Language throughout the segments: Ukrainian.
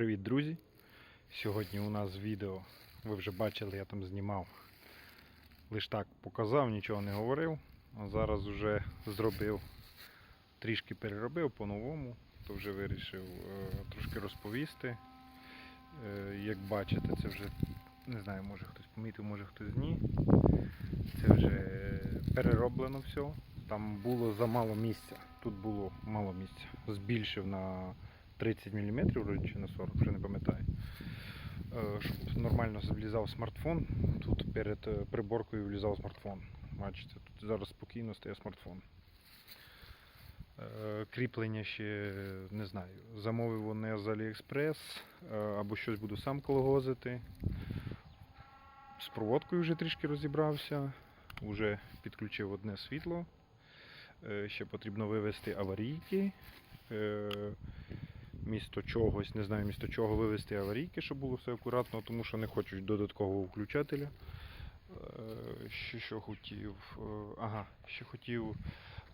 Привіт, друзі! Сьогодні у нас відео, ви вже бачили, я там знімав. Лиш так показав, нічого не говорив. А зараз вже зробив, трішки переробив по-новому, то вже вирішив е, трошки розповісти. Е, як бачите, це вже не знаю, може хтось помітив, може хтось ні. Це вже перероблено все. Там було замало місця. Тут було мало місця. Збільшив на 30 мм вроді чи на 40, вже не пам'ятаю. Е, Щоб нормально влізав смартфон. Тут перед е, приборкою влізав смартфон. Бачите, тут зараз спокійно стає смартфон. Е, Кріплення ще не знаю. Замовив вони з AliExpress е, або щось буду сам колгозити. З проводкою вже трішки розібрався. Уже підключив одне світло. Е, Ще потрібно вивести аварійки. Місто чогось, не знаю, місто чого вивести аварійки, щоб було все акуратно, тому що не хочуть додаткового включателя. Е, Ще що хотів. е, Ага, ще хотів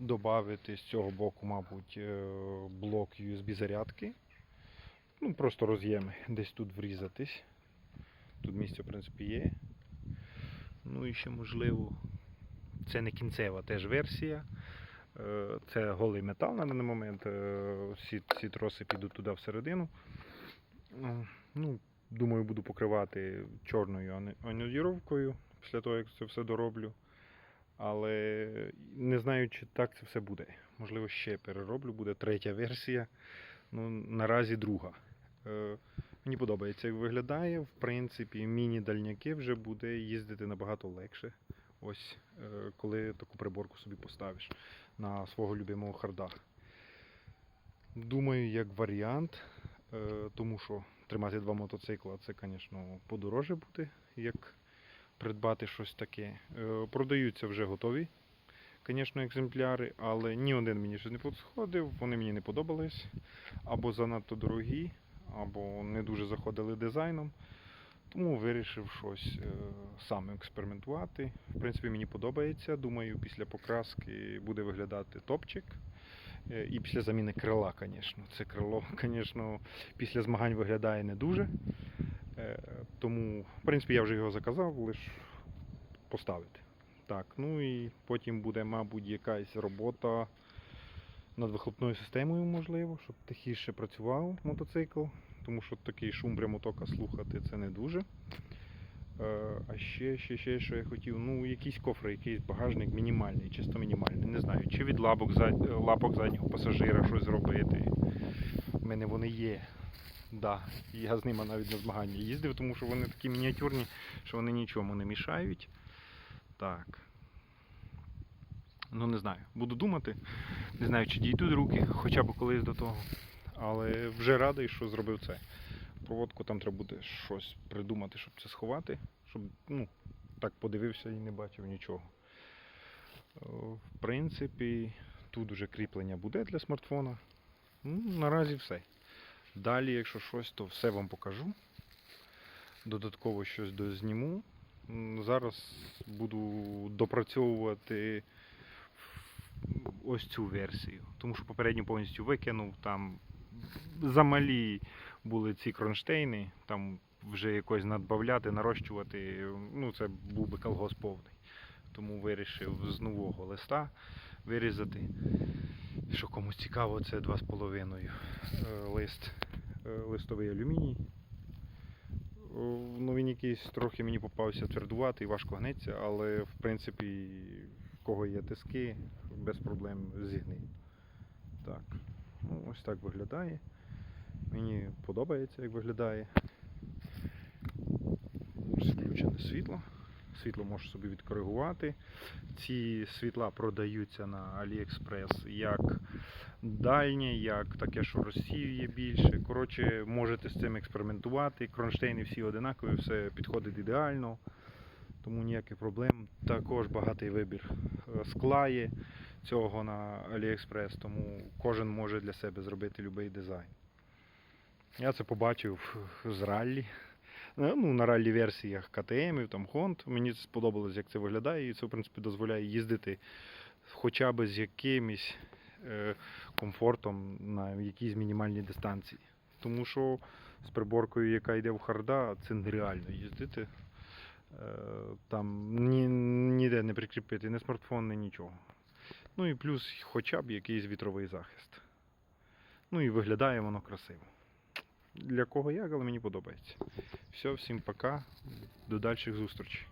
додати з цього боку, мабуть, е, блок USB зарядки. Ну, просто роз'єми, десь тут врізатись. Тут місце, в принципі, є. Ну і ще можливо. Це не кінцева теж версія. Е, Це голий метал на даний момент. е, Всі ці троси підуть туди всередину. Е, Ну, думаю, буду покривати чорною анодіровкою після того, як це все дороблю. Але не знаю, чи так це все буде. Можливо, ще перероблю, буде третя версія. Ну, наразі друга. Е, Мені подобається, як виглядає. В принципі, міні-дальняки вже буде їздити набагато легше. Ось е, коли таку приборку собі поставиш на свого любимого харда. Думаю, як варіант, е, тому що тримати два мотоцикла це, звісно, подороже буде, як придбати щось таке. Е, Продаються вже готові, звісно, екземпляри, але ні один мені ще не підходив, вони мені не подобались. Або занадто дорогі, або не дуже заходили дизайном. Тому вирішив щось е, сам експериментувати. В принципі, мені подобається. Думаю, після покраски буде виглядати топчик. Е, І після заміни крила, звісно. Це крило, звісно, після змагань виглядає не дуже. Е, Тому, в принципі, я вже його заказав, лише поставити. Так, ну і потім буде, мабуть, якась робота над вихлопною системою, можливо, щоб тихіше працював мотоцикл, тому що такий шум прямотока слухати це не дуже. Е, А ще, ще, ще, що я хотів, ну, якісь кофри, якийсь багажник мінімальний, чисто мінімальний. Не знаю, чи від лапок, лапок заднього пасажира щось зробити. У мене вони є. Да, я з ними навіть на змагання їздив, тому що вони такі мініатюрні, що вони нічому не мішають. Так. Ну не знаю. Буду думати. Не знаю, чи дійдуть руки, хоча б колись до того. Але вже радий, що зробив це. Проводку там треба буде щось придумати, щоб це сховати, щоб ну, так подивився і не бачив нічого. Е, В принципі, тут вже кріплення буде для смартфона. Ну, наразі все. Далі, якщо щось, то все вам покажу. Додатково щось дозніму. Зараз буду допрацьовувати ось цю версію. Тому що попередню повністю викинув. Там замалі були ці кронштейни, там вже якось надбавляти, нарощувати. Ну, це був би колгосп повний. Тому вирішив з нового листа вирізати. Що комусь цікаво, це 2,5 е, лист, е, листовий алюміній. Ну, він якийсь трохи мені попався твердуватий, важко гнеться, але в принципі, в кого є тиски, без проблем зігни. Так. Виглядає. Мені подобається, як виглядає. Включене світло. Світло можеш собі відкоригувати. Ці світла продаються на AliExpress як дальнє, як таке, що розсіює більше. Коротше, можете з цим експериментувати. Кронштейни всі одинакові, все підходить ідеально, тому ніяких проблем. Також багатий вибір е, скла є цього на AliExpress, тому кожен може для себе зробити будь-який дизайн. Я це побачив з раллі. Е, Ну, на раллі версіях КТМ, там Хонд. Мені сподобалось, як це виглядає, і це, в принципі, дозволяє їздити хоча б з якимось е, комфортом на якійсь мінімальній дистанції. Тому що з приборкою, яка йде в харда, це нереально їздити. Е, Там ні, ніде не прикріпити, ні смартфон, ні нічого. Ну і плюс хоча б якийсь вітровий захист. Ну і виглядає воно красиво. Для кого як, але мені подобається. Все, всім пока. До дальших зустрічей.